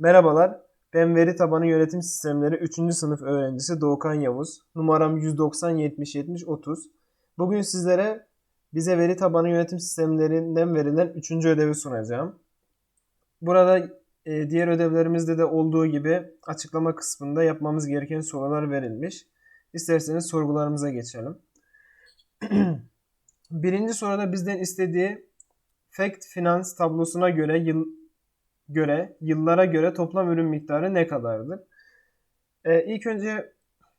Merhabalar, ben Veri Tabanı Yönetim Sistemleri 3. sınıf öğrencisi Doğukan Yavuz. Numaram 190 70 70 30. Bugün sizlere bize veri tabanı yönetim sistemlerinden verilen 3. ödevi sunacağım. Burada e, diğer ödevlerimizde de olduğu gibi açıklama kısmında yapmamız gereken sorular verilmiş. İsterseniz sorgularımıza geçelim. Birinci soruda bizden istediği Fact Finance tablosuna göre yıl, göre yıllara göre toplam ürün miktarı ne kadardır? Ee, ilk önce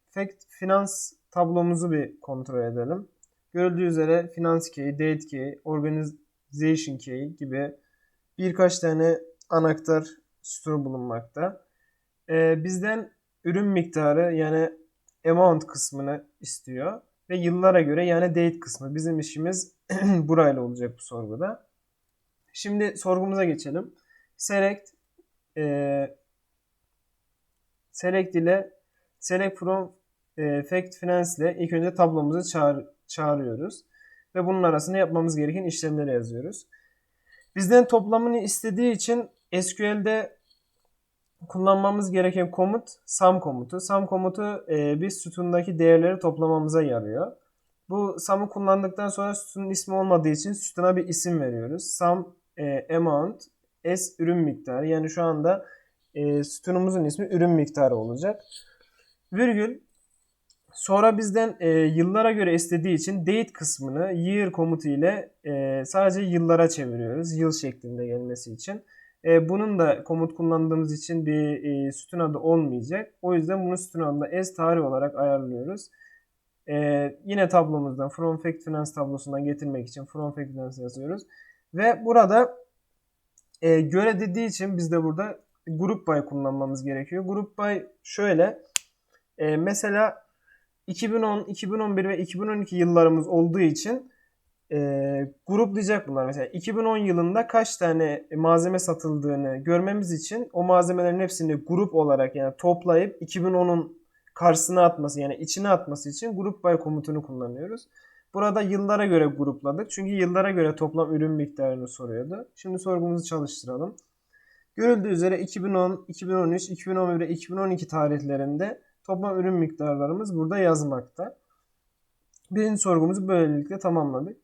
Fact Finance tablomuzu bir kontrol edelim. Görüldüğü üzere Finance Key, Date Key, Organization Key gibi birkaç tane anahtar sütunu bulunmakta. Ee, bizden ürün miktarı yani amount kısmını istiyor ve yıllara göre yani date kısmı. Bizim işimiz burayla olacak bu sorguda. Şimdi sorgumuza geçelim. Select e, select ile select from e, fact finance ile ilk önce tablomuzu çağır, çağırıyoruz. Ve bunun arasında yapmamız gereken işlemleri yazıyoruz. Bizden toplamını istediği için SQL'de kullanmamız gereken komut sum komutu. Sum komutu e, bir sütundaki değerleri toplamamıza yarıyor. Bu sum'u kullandıktan sonra sütunun ismi olmadığı için sütuna bir isim veriyoruz. Sum e, amount S ürün miktarı. Yani şu anda e, sütunumuzun ismi ürün miktarı olacak. Virgül Sonra bizden e, yıllara göre istediği için date kısmını year komutu ile e, sadece yıllara çeviriyoruz. Yıl şeklinde gelmesi için. E, bunun da komut kullandığımız için bir e, sütun adı olmayacak. O yüzden bunu sütun adında s tarih olarak ayarlıyoruz. E, yine tablomuzdan from fact finance tablosundan getirmek için from fact finance yazıyoruz. Ve burada e, göre dediği için biz de burada group by kullanmamız gerekiyor. Group by şöyle. E, mesela 2010, 2011 ve 2012 yıllarımız olduğu için e, gruplayacak bunlar. Mesela 2010 yılında kaç tane malzeme satıldığını görmemiz için o malzemelerin hepsini grup olarak yani toplayıp 2010'un karşısına atması yani içine atması için group by komutunu kullanıyoruz. Burada yıllara göre grupladık. Çünkü yıllara göre toplam ürün miktarını soruyordu. Şimdi sorgumuzu çalıştıralım. Görüldüğü üzere 2010, 2013, 2011 ve 2012 tarihlerinde toplam ürün miktarlarımız burada yazmakta. Birinci sorgumuzu böylelikle tamamladık.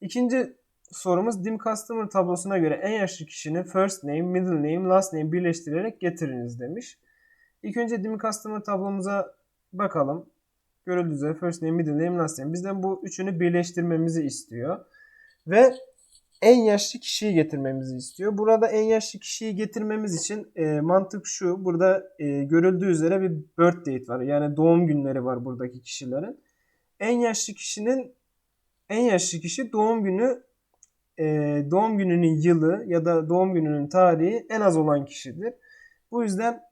İkinci sorumuz dim customer tablosuna göre en yaşlı kişinin first name, middle name, last name birleştirerek getiriniz demiş. İlk önce dim customer tablomuza bakalım. Görüldüğü üzere first name, middle name, last name. Bizden bu üçünü birleştirmemizi istiyor. Ve en yaşlı kişiyi getirmemizi istiyor. Burada en yaşlı kişiyi getirmemiz için e, mantık şu. Burada e, görüldüğü üzere bir birth date var. Yani doğum günleri var buradaki kişilerin. En yaşlı kişinin en yaşlı kişi doğum günü e, doğum gününün yılı ya da doğum gününün tarihi en az olan kişidir. Bu yüzden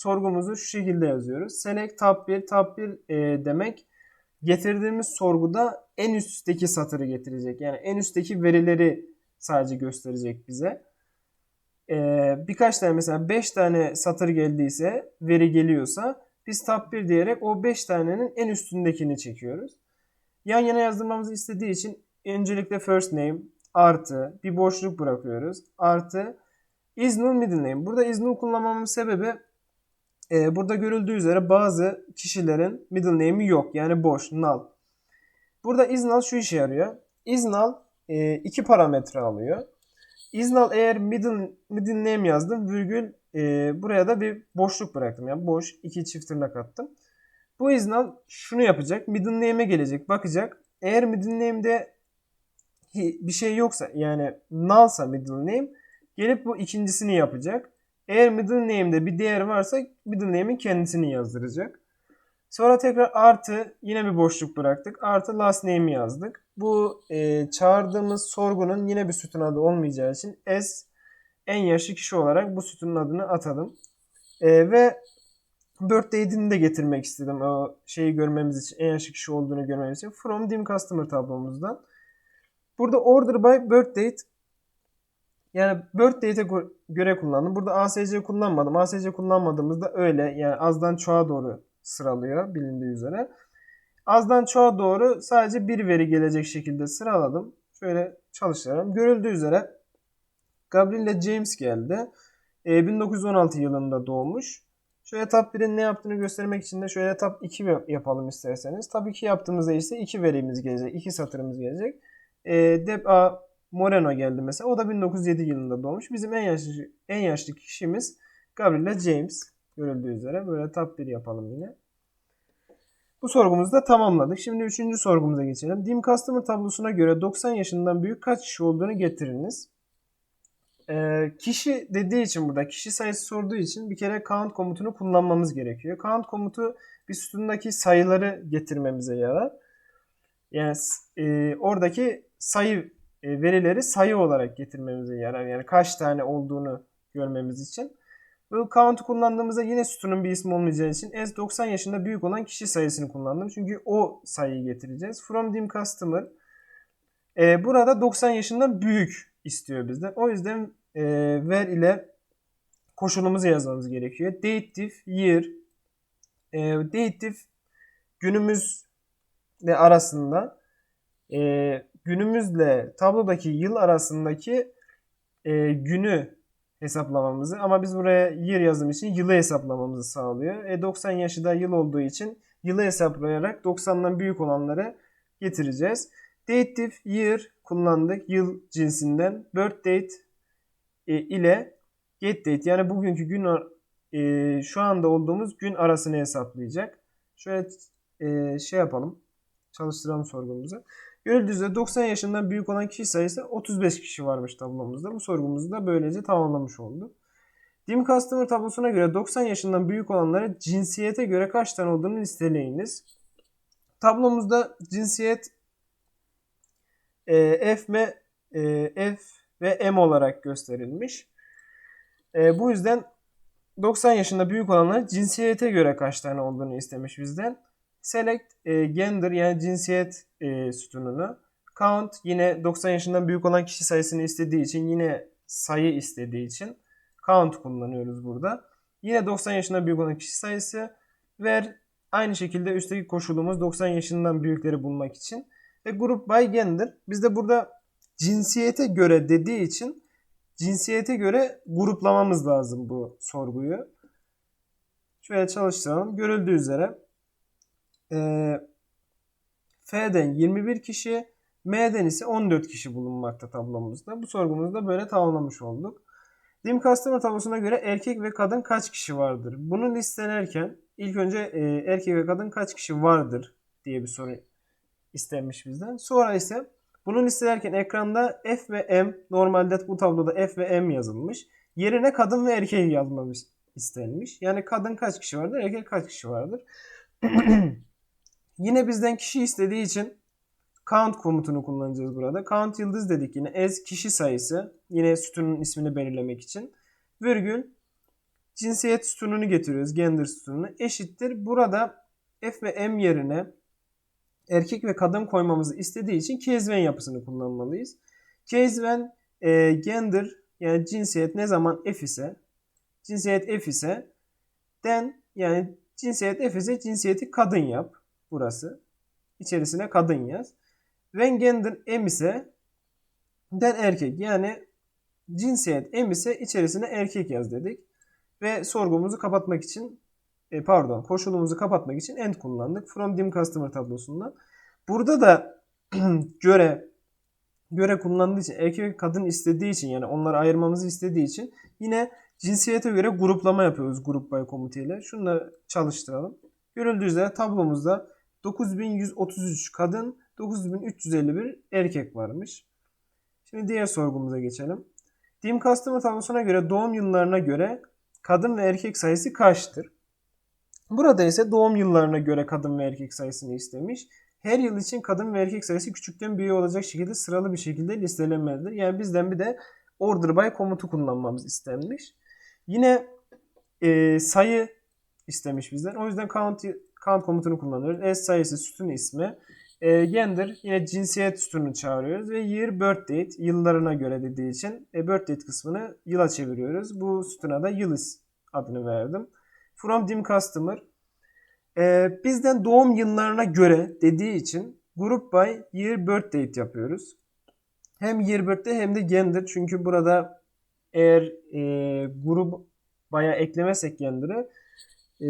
sorgumuzu şu şekilde yazıyoruz. Select tab 1 tab 1 e, demek getirdiğimiz sorguda en üstteki satırı getirecek. Yani en üstteki verileri sadece gösterecek bize. Ee, birkaç tane mesela 5 tane satır geldiyse veri geliyorsa biz tab 1 diyerek o 5 tanenin en üstündekini çekiyoruz. Yan yana yazdırmamızı istediği için öncelikle first name artı bir boşluk bırakıyoruz. Artı is null middle name. Burada is null kullanmamın sebebi e, burada görüldüğü üzere bazı kişilerin middle name'i yok. Yani boş, null. Burada isnull şu işe yarıyor. Isnull e, iki parametre alıyor. Isnull eğer middle, middle name yazdım virgül e, buraya da bir boşluk bıraktım. Yani boş iki çift tırnak attım. Bu isnull şunu yapacak. Middle name'e gelecek. Bakacak. Eğer middle name'de bir şey yoksa yani nullsa middle name gelip bu ikincisini yapacak. Eğer middle name'de bir değer varsa middle name'in kendisini yazdıracak. Sonra tekrar artı yine bir boşluk bıraktık. Artı last name'i yazdık. Bu e, çağırdığımız sorgunun yine bir sütun adı olmayacağı için S en yaşlı kişi olarak bu sütunun adını atadım. E, ve birthday'ini de getirmek istedim. O şeyi görmemiz için, en yaşlı kişi olduğunu görmemiz için. From dim customer tablomuzdan. Burada order by birthdate yani birthdate'e göre kullandım. Burada ASC kullanmadım. ASC kullanmadığımızda öyle yani azdan çoğa doğru sıralıyor bilindiği üzere. Azdan çoğa doğru sadece bir veri gelecek şekilde sıraladım. Şöyle çalıştıralım. Görüldüğü üzere Gabriel ile James geldi. e, 1916 yılında doğmuş. Şöyle tab 1'in ne yaptığını göstermek için de şöyle tab 2 yapalım isterseniz. Tab 2 yaptığımızda ise 2 verimiz gelecek. 2 satırımız gelecek. E, Deba Moreno geldi mesela. O da 1907 yılında doğmuş. Bizim en yaşlı en yaşlı kişimiz Gabriela James. Görüldüğü üzere böyle tab 1 yapalım yine. Bu sorgumuzu da tamamladık. Şimdi üçüncü sorgumuza geçelim. Dim Customer tablosuna göre 90 yaşından büyük kaç kişi olduğunu getiriniz. Ee, kişi dediği için burada kişi sayısı sorduğu için bir kere count komutunu kullanmamız gerekiyor. Count komutu bir sütundaki sayıları getirmemize yarar. Yani e, oradaki sayı verileri sayı olarak getirmemize yarar. Yani kaç tane olduğunu görmemiz için. Bu count kullandığımızda yine sütunun bir ismi olmayacağı için S 90 yaşında büyük olan kişi sayısını kullandım. Çünkü o sayıyı getireceğiz. From dim customer e, burada 90 yaşından büyük istiyor bizden. O yüzden e, ver ile koşulumuzu yazmamız gerekiyor. Dative year e, dative günümüzle arasında e, günümüzle tablodaki yıl arasındaki e, günü hesaplamamızı ama biz buraya year yazım için yılı hesaplamamızı sağlıyor. E 90 yaşı da yıl olduğu için yılı hesaplayarak 90'dan büyük olanları getireceğiz. Dative year kullandık yıl cinsinden. Birth date e, ile get date yani bugünkü gün e, şu anda olduğumuz gün arasını hesaplayacak. Şöyle e, şey yapalım. Çalıştıralım sorgumuzu. Görüldüğü üzere 90 yaşından büyük olan kişi sayısı 35 kişi varmış tablomuzda. Bu sorgumuzu da böylece tamamlamış olduk. Dim Customer tablosuna göre 90 yaşından büyük olanlara cinsiyete göre kaç tane olduğunu listeleyiniz. Tablomuzda cinsiyet e, F, ve, e, F ve M olarak gösterilmiş. E, bu yüzden 90 yaşında büyük olanlar cinsiyete göre kaç tane olduğunu istemiş bizden. Select e, gender yani cinsiyet e, sütununu. Count yine 90 yaşından büyük olan kişi sayısını istediği için yine sayı istediği için count kullanıyoruz burada. Yine 90 yaşından büyük olan kişi sayısı. Ver aynı şekilde üstteki koşulumuz 90 yaşından büyükleri bulmak için. Ve group by gender. Biz de burada cinsiyete göre dediği için cinsiyete göre gruplamamız lazım bu sorguyu. Şöyle çalıştıralım. Görüldüğü üzere e, F'den 21 kişi, M'den ise 14 kişi bulunmakta tablomuzda. Bu sorgumuzu da böyle tamamlamış olduk. Dim Customer tablosuna göre erkek ve kadın kaç kişi vardır? Bunu listelerken ilk önce e, erkek ve kadın kaç kişi vardır diye bir soru istenmiş bizden. Sonra ise bunu listelerken ekranda F ve M normalde bu tabloda F ve M yazılmış. Yerine kadın ve erkek yazmamız istenmiş. Yani kadın kaç kişi vardır, erkek kaç kişi vardır? Yine bizden kişi istediği için count komutunu kullanacağız burada. Count yıldız dedik yine. As kişi sayısı. Yine sütunun ismini belirlemek için. Virgül cinsiyet sütununu getiriyoruz. Gender sütununu. Eşittir. Burada F ve M yerine erkek ve kadın koymamızı istediği için when yapısını kullanmalıyız. When e, gender yani cinsiyet ne zaman F ise cinsiyet F ise then yani cinsiyet F ise cinsiyeti kadın yap burası. İçerisine kadın yaz. When gender M ise den erkek. Yani cinsiyet M ise içerisine erkek yaz dedik. Ve sorgumuzu kapatmak için e, pardon koşulumuzu kapatmak için end kullandık. From dim customer tablosundan. Burada da göre göre kullandığı için erkek kadın istediği için yani onları ayırmamızı istediği için yine cinsiyete göre gruplama yapıyoruz grup by komutuyla. Şunu da çalıştıralım. Görüldüğü üzere tablomuzda 9133 kadın, 9351 erkek varmış. Şimdi diğer sorgumuza geçelim. Dim Customer tablosuna göre doğum yıllarına göre kadın ve erkek sayısı kaçtır? Burada ise doğum yıllarına göre kadın ve erkek sayısını istemiş. Her yıl için kadın ve erkek sayısı küçükten büyüğe olacak şekilde sıralı bir şekilde listelenmelidir. Yani bizden bir de order by komutu kullanmamız istenmiş. Yine e, sayı istemiş bizden. O yüzden count count komutunu kullanıyoruz. S sayısı sütun ismi. E, gender yine cinsiyet sütununu çağırıyoruz ve year birth date yıllarına göre dediği için e, birth date kısmını yıla çeviriyoruz. Bu sütuna da yıl adını verdim. From dim customer e, bizden doğum yıllarına göre dediği için group by year birth date yapıyoruz. Hem year birthday hem de gender çünkü burada eğer e, grup baya eklemezsek kendileri e,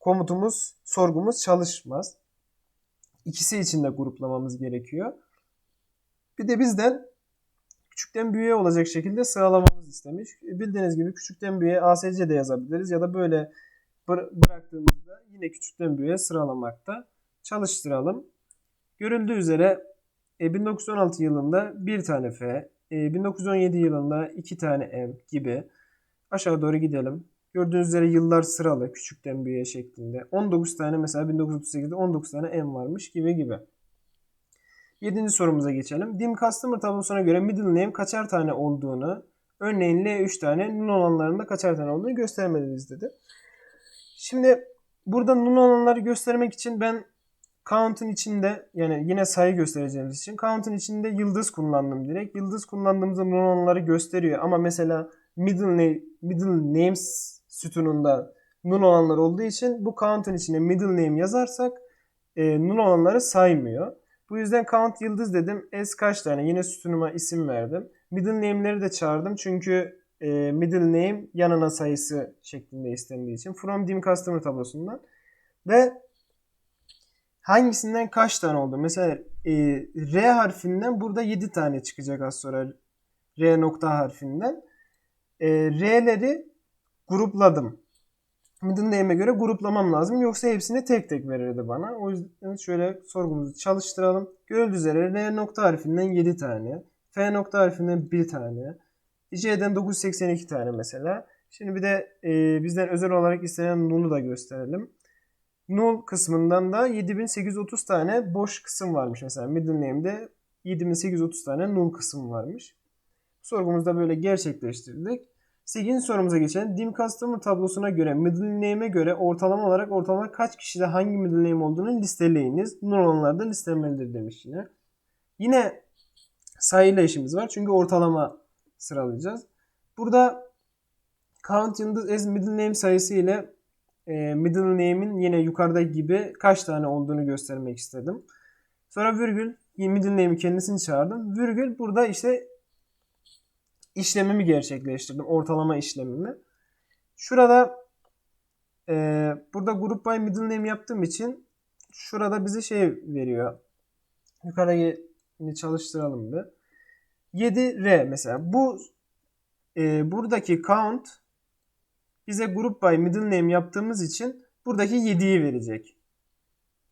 komutumuz, sorgumuz çalışmaz. İkisi için de gruplamamız gerekiyor. Bir de bizden küçükten büyüğe olacak şekilde sıralamamız istemiş. Bildiğiniz gibi küçükten büyüğe ASC de yazabiliriz ya da böyle bıraktığımızda yine küçükten büyüğe sıralamakta. Çalıştıralım. Görüldüğü üzere 1916 yılında bir tane F, 1917 yılında iki tane M gibi aşağı doğru gidelim. Gördüğünüz üzere yıllar sıralı küçükten büyüğe şeklinde. 19 tane mesela 1938'de 19 tane M varmış gibi gibi. Yedinci sorumuza geçelim. Dim Customer tablosuna göre middle name kaçar tane olduğunu, örneğin L 3 tane, nun olanlarında kaçar tane olduğunu göstermeliyiz dedi. Şimdi burada nun olanları göstermek için ben count'un içinde yani yine sayı göstereceğimiz için count'un içinde yıldız kullandım direkt. Yıldız kullandığımızda nun olanları gösteriyor ama mesela middle, name, middle names sütununda nun olanlar olduğu için bu count'un içine middle name yazarsak e, nun olanları saymıyor. Bu yüzden count yıldız dedim. S kaç tane? Yine sütunuma isim verdim. Middle name'leri de çağırdım. Çünkü e, middle name yanına sayısı şeklinde istendiği için. From dim customer tablosundan. Ve hangisinden kaç tane oldu? Mesela e, R harfinden burada 7 tane çıkacak az sonra. R nokta harfinden. E, R'leri grupladım middle name'e göre gruplamam lazım. Yoksa hepsini tek tek verirdi bana. O yüzden şöyle sorgumuzu çalıştıralım. Görüldüğü üzere R nokta harfinden 7 tane. F nokta harfinden 1 tane. C'den 982 tane mesela. Şimdi bir de e, bizden özel olarak istenen null'u da gösterelim. Null kısmından da 7830 tane boş kısım varmış. Mesela middle name'de 7830 tane null kısım varmış. Sorgumuzda böyle gerçekleştirdik. 8. sorumuza geçelim. Dim Customer tablosuna göre middle name'e göre ortalama olarak ortalama kaç kişide hangi middle name olduğunu listeleyiniz. Null olanlar da listelemelidir demiş yine. Yine sayıyla işimiz var. Çünkü ortalama sıralayacağız. Burada count yıldız as middle name sayısı ile e, middle name'in yine yukarıda gibi kaç tane olduğunu göstermek istedim. Sonra virgül middle name'i kendisini çağırdım. Virgül burada işte işlemimi gerçekleştirdim. Ortalama işlemimi. Şurada e, burada group by middle name yaptığım için şurada bize şey veriyor. Yukarıya çalıştıralım bir. 7R mesela. Bu e, buradaki count bize group by middle name yaptığımız için buradaki 7'yi verecek.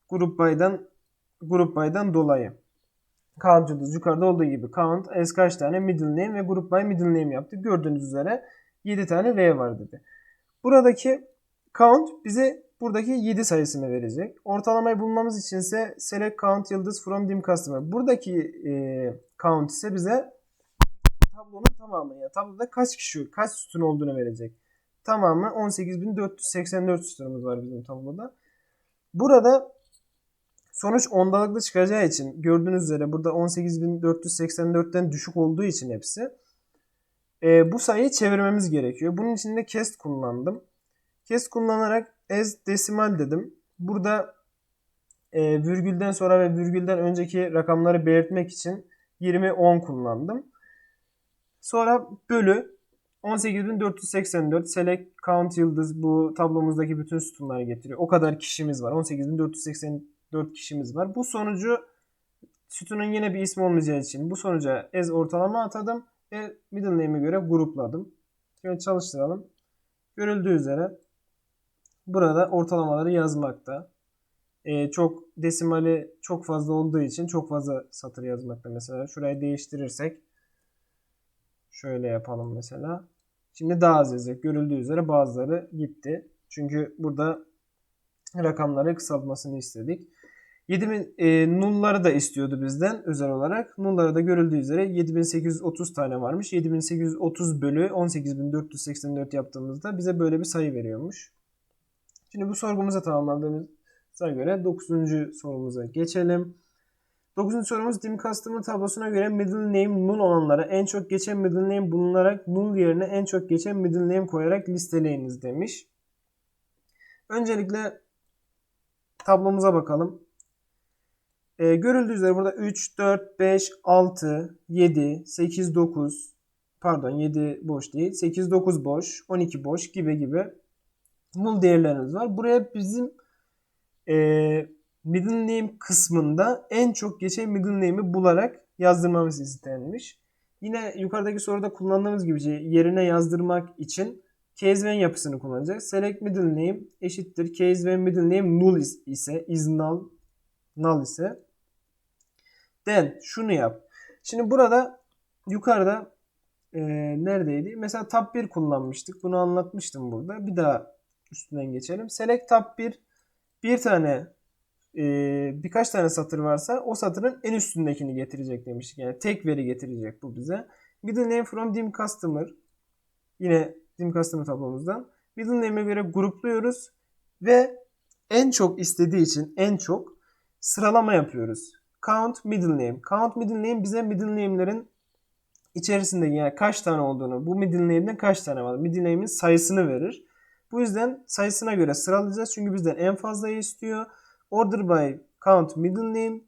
Group by'dan group by'dan dolayı count yıldız yukarıda olduğu gibi count s kaç tane middle name ve group by middle name yaptık. Gördüğünüz üzere 7 tane v var dedi. Buradaki count bize buradaki 7 sayısını verecek. Ortalamayı bulmamız için ise select count yıldız from dim customer. Buradaki e, count ise bize tablonun tamamı yani tabloda kaç kişi kaç sütun olduğunu verecek. Tamamı 18.484 sütunumuz var bizim tabloda. Burada Sonuç ondalıklı çıkacağı için gördüğünüz üzere burada 18.484'ten düşük olduğu için hepsi e, bu sayıyı çevirmemiz gerekiyor. Bunun için de cast kullandım. Cast kullanarak as desimal dedim. Burada e, virgülden sonra ve virgülden önceki rakamları belirtmek için 20 10 kullandım. Sonra bölü 18.484 select count yıldız bu tablomuzdaki bütün sütunları getiriyor. O kadar kişimiz var. 18.484 4 kişimiz var. Bu sonucu sütunun yine bir ismi olmayacağı için bu sonuca ez ortalama atadım ve middle name'e göre grupladım. Şöyle çalıştıralım. Görüldüğü üzere burada ortalamaları yazmakta. Ee, çok desimali çok fazla olduğu için çok fazla satır yazmakta mesela. Şurayı değiştirirsek şöyle yapalım mesela. Şimdi daha az yazacak. Görüldüğü üzere bazıları gitti. Çünkü burada rakamları kısaltmasını istedik. 7000 e, nulları da istiyordu bizden özel olarak. Nulları da görüldüğü üzere 7830 tane varmış. 7830 bölü 18484 yaptığımızda bize böyle bir sayı veriyormuş. Şimdi bu sorgumuza tamamladığımıza göre 9. sorumuza geçelim. 9. sorumuz dim customer tablosuna göre middle name null olanlara en çok geçen middle name bulunarak null yerine en çok geçen middle name koyarak listeleyiniz demiş. Öncelikle tablomuza bakalım. E, görüldüğü üzere burada 3, 4, 5, 6, 7, 8, 9 pardon pardon 7 boş değil 8 9 boş 12 boş gibi gibi null değerlerimiz var. Buraya bizim e, middle name kısmında en çok geçen middle name'i bularak yazdırmamız istenmiş. Yine yukarıdaki soruda kullandığımız gibi şey, yerine yazdırmak için case when yapısını kullanacağız. Select middle name eşittir case when middle name null ise is null, null ise then şunu yap. Şimdi burada yukarıda e, neredeydi? Mesela tab 1 kullanmıştık. Bunu anlatmıştım burada. Bir daha üstünden geçelim. Select tab 1 bir tane e, birkaç tane satır varsa o satırın en üstündekini getirecek demiştik. Yani tek veri getirecek bu bize. Middle name from dim customer yine dim customer tablomuzdan middle name'e göre grupluyoruz ve en çok istediği için en çok sıralama yapıyoruz. Count middle name. Count middle name bize middle name'lerin içerisinde yani kaç tane olduğunu, bu middle name'den kaç tane var, middle name'in sayısını verir. Bu yüzden sayısına göre sıralayacağız. Çünkü bizden en fazlayı istiyor. Order by count middle name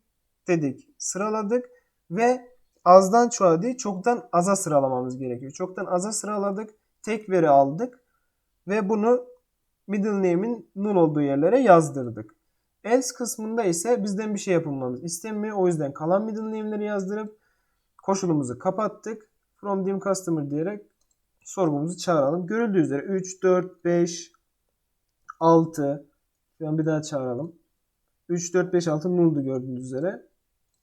dedik. Sıraladık ve azdan çoğa değil çoktan aza sıralamamız gerekiyor. Çoktan aza sıraladık. Tek veri aldık ve bunu middle name'in null olduğu yerlere yazdırdık. Else kısmında ise bizden bir şey yapılmamız istenmiyor. O yüzden kalan middle name'leri yazdırıp koşulumuzu kapattık. From dim customer diyerek sorgumuzu çağıralım. Görüldüğü üzere 3, 4, 5, 6 ben bir daha çağıralım. 3, 4, 5, 6 null'du gördüğünüz üzere.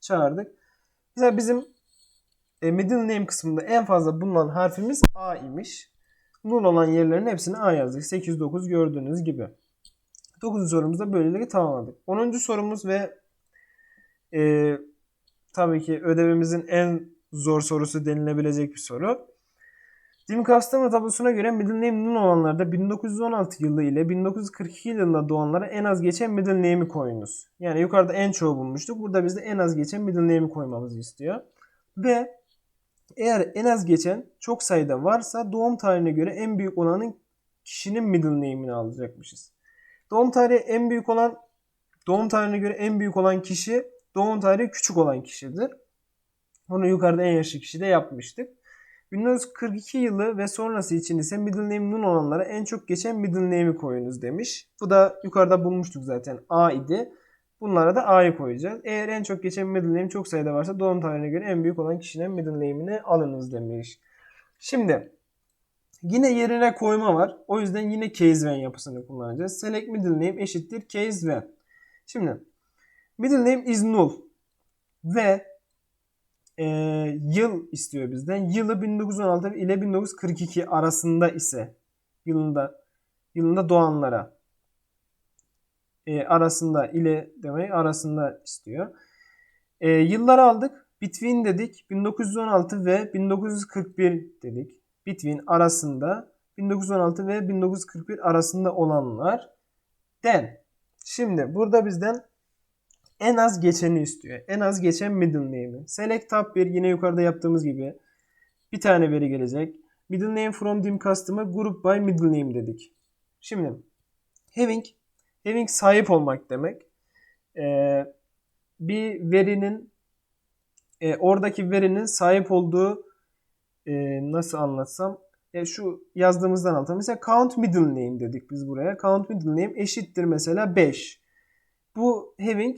Çağırdık. Mesela bizim e, middle name kısmında en fazla bulunan harfimiz A imiş. Null olan yerlerin hepsini A yazdık. 8, 9 gördüğünüz gibi. 9. sorumuzda böylelikle tamamladık. 10. sorumuz ve e, tabii ki ödevimizin en zor sorusu denilebilecek bir soru. Dim Customer tablosuna göre middle name null olanlarda 1916 yılı ile 1942 yılında doğanlara en az geçen middle name'i koyunuz. Yani yukarıda en çoğu bulmuştuk. Burada bizde en az geçen middle name'i koymamızı istiyor. Ve eğer en az geçen çok sayıda varsa doğum tarihine göre en büyük olanın kişinin middle name'ini alacakmışız. Doğum tarihi en büyük olan doğum tarihine göre en büyük olan kişi doğum tarihi küçük olan kişidir. Onu yukarıda en yaşlı kişi de yapmıştık. 1942 yılı ve sonrası için ise middle name nun olanlara en çok geçen middle name'i koyunuz demiş. Bu da yukarıda bulmuştuk zaten A idi. Bunlara da A'yı koyacağız. Eğer en çok geçen middle name çok sayıda varsa doğum tarihine göre en büyük olan kişinin middle name'ini alınız demiş. Şimdi yine yerine koyma var. O yüzden yine case when yapısını kullanacağız. Select middle name eşittir case when. Şimdi middle name is null ve e, yıl istiyor bizden. Yılı 1916 ile 1942 arasında ise yılında yılında doğanlara e, arasında ile demek arasında istiyor. E, yılları aldık. Between dedik. 1916 ve 1941 dedik. Between arasında 1916 ve 1941 arasında olanlar. Den. Şimdi burada bizden en az geçeni istiyor. En az geçen middle name'i. Select tab 1 yine yukarıda yaptığımız gibi bir tane veri gelecek. Middle name from dim customer group by middle name dedik. Şimdi having having sahip olmak demek. Ee, bir verinin e, oradaki verinin sahip olduğu e, nasıl anlatsam e, şu yazdığımızdan anlatalım. Mesela count middle name dedik biz buraya. Count middle name eşittir mesela 5. Bu having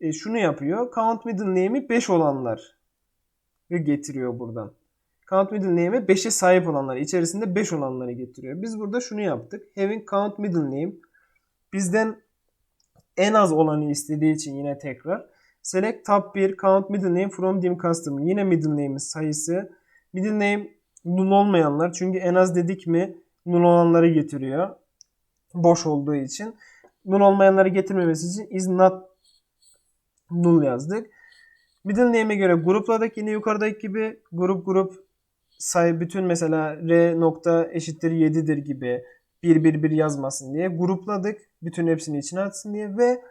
e, şunu yapıyor. Count middle name'i 5 olanlar getiriyor buradan. Count middle name'e 5'e sahip olanlar, içerisinde 5 olanları getiriyor. Biz burada şunu yaptık. Having count middle name bizden en az olanı istediği için yine tekrar select tab 1 count middle name from dim custom. Yine middle name'in sayısı. Middle name null olmayanlar. Çünkü en az dedik mi null olanları getiriyor. Boş olduğu için. Null olmayanları getirmemesi için is not null yazdık. Middle name'e göre grupladık. Yine yukarıdaki gibi grup grup say bütün mesela r nokta eşittir 7'dir gibi 1 1 1 yazmasın diye grupladık. Bütün hepsini içine atsın diye ve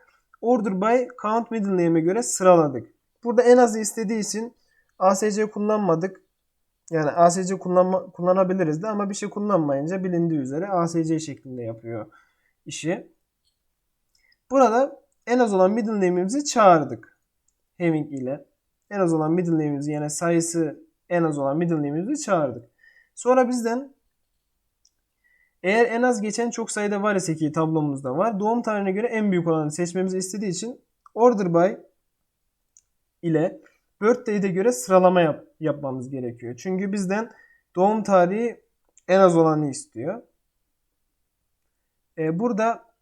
order by count middle name'e göre sıraladık. Burada en azı istediği için ASC kullanmadık. Yani ASC kullanma, kullanabiliriz de ama bir şey kullanmayınca bilindiği üzere ASC şeklinde yapıyor işi. Burada en az olan middle name'imizi çağırdık. Having ile. En az olan middle name'imizi yani sayısı en az olan middle name'imizi çağırdık. Sonra bizden eğer en az geçen çok sayıda var ise ki tablomuzda var. Doğum tarihine göre en büyük olanı seçmemizi istediği için order by ile birthday'de göre sıralama yap, yapmamız gerekiyor. Çünkü bizden doğum tarihi en az olanı istiyor. Ee, burada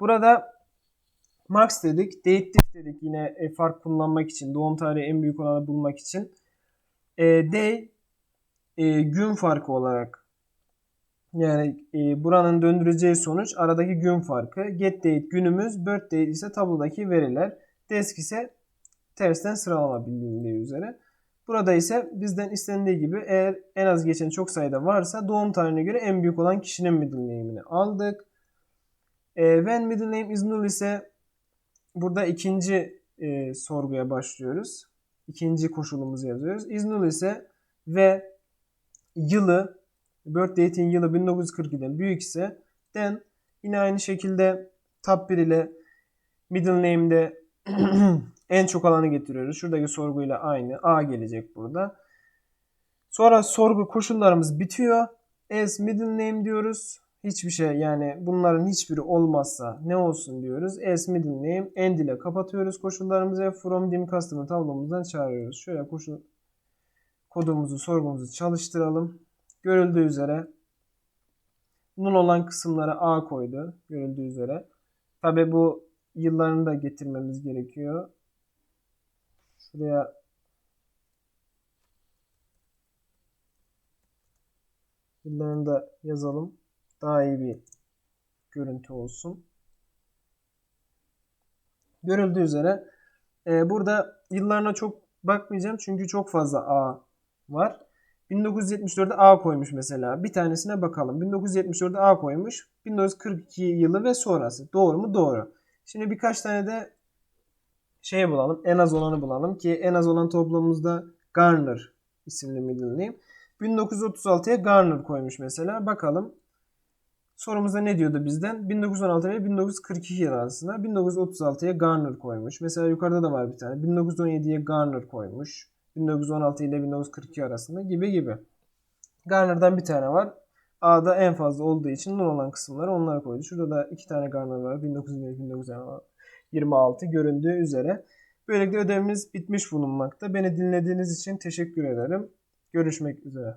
burada max dedik, date diff dedik yine e, fark kullanmak için, doğum tarihi en büyük olanı bulmak için. E, day e, gün farkı olarak yani e, buranın döndüreceği sonuç aradaki gün farkı. Get date günümüz, birth date ise tablodaki veriler. Desk ise tersten sıralama bilindiği üzere. Burada ise bizden istendiği gibi eğer en az geçen çok sayıda varsa doğum tarihine göre en büyük olan kişinin middle name'ini aldık. E, when middle name is null ise burada ikinci e, sorguya başlıyoruz. İkinci koşulumuzu yazıyoruz. Is null ise ve yılı birth date'in yılı 1942'den büyük ise then yine aynı şekilde tab 1 ile middle name'de en çok alanı getiriyoruz. Şuradaki sorguyla aynı. A gelecek burada. Sonra sorgu koşullarımız bitiyor. As middle name diyoruz. Hiçbir şey yani bunların hiçbiri olmazsa ne olsun diyoruz. As middle name end ile kapatıyoruz koşullarımızı. From dim customer tablomuzdan çağırıyoruz. Şöyle koşul kodumuzu sorgumuzu çalıştıralım. Görüldüğü üzere null olan kısımlara A koydu. Görüldüğü üzere. Tabi bu yıllarını da getirmemiz gerekiyor. Şuraya yıllarını da yazalım. Daha iyi bir görüntü olsun. Görüldüğü üzere e, burada yıllarına çok bakmayacağım çünkü çok fazla A var. 1974'e A koymuş mesela. Bir tanesine bakalım. 1974'e A koymuş. 1942 yılı ve sonrası. Doğru mu? Doğru. Şimdi birkaç tane de şey bulalım. En az olanı bulalım ki en az olan toplamımızda Garner isimli middle name. 1936'ya Garner koymuş mesela. Bakalım. Sorumuzda ne diyordu bizden? 1916 ve 1942 yıl arasında 1936'ya Garner koymuş. Mesela yukarıda da var bir tane. 1917'ye Garner koymuş. 1916 ile 1942 arasında gibi gibi. Garner'dan bir tane var. A'da en fazla olduğu için null olan kısımları onlara koydu. Şurada da iki tane Garner var. 1926 göründüğü üzere. Böylelikle ödevimiz bitmiş bulunmakta. Beni dinlediğiniz için teşekkür ederim. Görüşmek üzere.